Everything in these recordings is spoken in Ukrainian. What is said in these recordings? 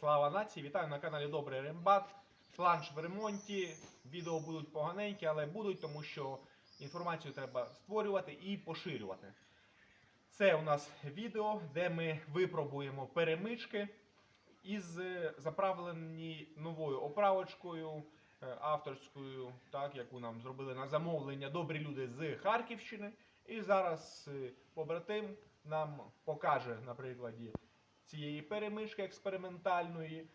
Слава нації! Вітаю на каналі Добрий Рембат. Фланш в ремонті. Відео будуть поганенькі, але будуть, тому що інформацію треба створювати і поширювати. Це у нас відео, де ми випробуємо перемички із е, заправлені новою оправочкою е, авторською, так яку нам зробили на замовлення добрі люди з Харківщини. І зараз е, побратим нам покаже на прикладі цієї перемишки експериментальної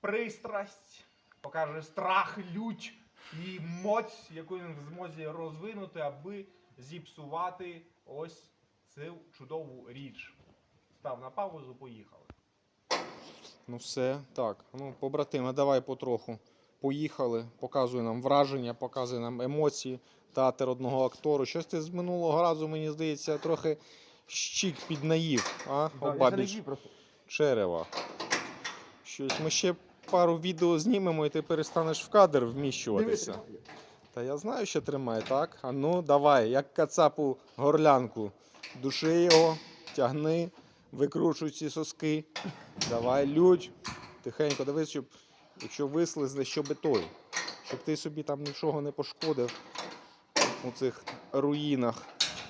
пристрасть, покаже страх, лють і моць, яку він в змозі розвинути, аби зіпсувати ось цю чудову річ. Став на паузу, поїхали. Ну все, так. Ну, побратиме, давай потроху. Поїхали, показуй нам враження, показуй нам емоції, театр одного актору. Щось ти з минулого разу, мені здається, трохи щік піднаїв, а? Обабіч черева. Щось ми ще пару відео знімемо і ти перестанеш в кадр вміщуватися. Та я знаю, що тримає, так? А ну, давай, як кацапу горлянку. Души його, тягни, викручуй ці соски. Давай, людь. Тихенько, дивись, щоб якщо вислизне, щоб той. Щоб ти собі там нічого не пошкодив у цих руїнах,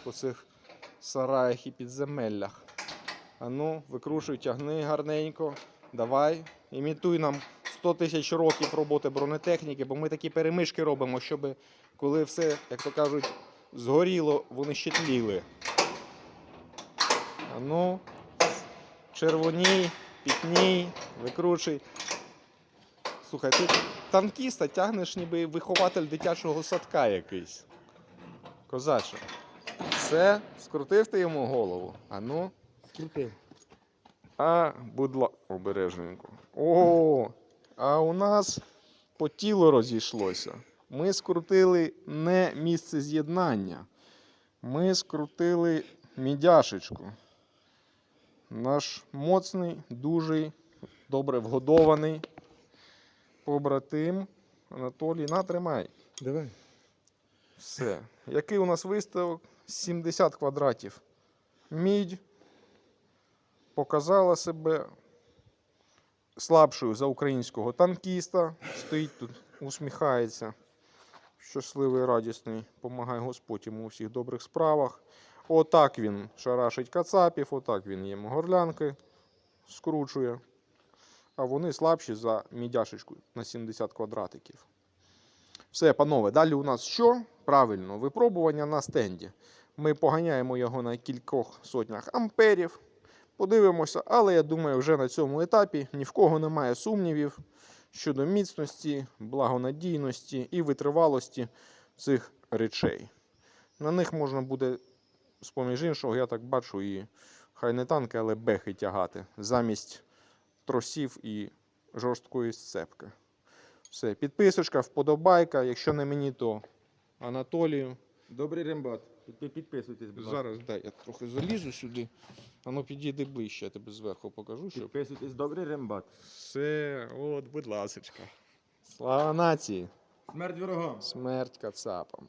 у цих сараях і підземеллях. А ну, викручуй, тягни гарненько. Давай, імітуй нам 100 тисяч років роботи бронетехніки, бо ми такі перемишки робимо, щоб коли все, як то кажуть, згоріло, вони ще тліли. А ну, червоній, пітній, викручуй. Слухай, ти танкіста тягнеш ніби вихователь дитячого садка якийсь. Козаче. Все, скрутив ти йому голову. А ну. Скрутив. А, будь ласка, обережненько. О, а у нас по тілу розійшлося. Ми скрутили не місце з'єднання. Ми скрутили мідяшечку. Наш моцний, дужий, добре вгодований побратим Анатолій. Натримай. Давай. Все. Який у нас виставок? 70 квадратів. Мідь показала себе слабшою за українського танкіста. Стоїть тут, усміхається. Щасливий, радісний. Помагає Господь йому у всіх добрих справах. Отак він шарашить кацапів, отак він їм горлянки скручує. А вони слабші за мідяшечку на 70 квадратиків. Все, панове, далі у нас що? Правильно, випробування на стенді. Ми поганяємо його на кількох сотнях амперів. Подивимося, але я думаю, вже на цьому етапі ні в кого немає сумнівів щодо міцності, благонадійності і витривалості цих речей. На них можна буде, з поміж іншого, я так бачу, і хай не танки, але бехи тягати замість тросів і жорсткої сцепки. Все, підписочка, вподобайка. Якщо не мені, то Анатолію. Добрий рембат. Під- Підписуйтесь, будь ласка. Зараз дай я трохи залізу сюди. А ну підійди ближче, я тебе зверху покажу, щоб. Підписуйтесь, добрий рембат. Все, от, будь ласочка. Слава нації! Смерть ворогам. Смерть кацапам.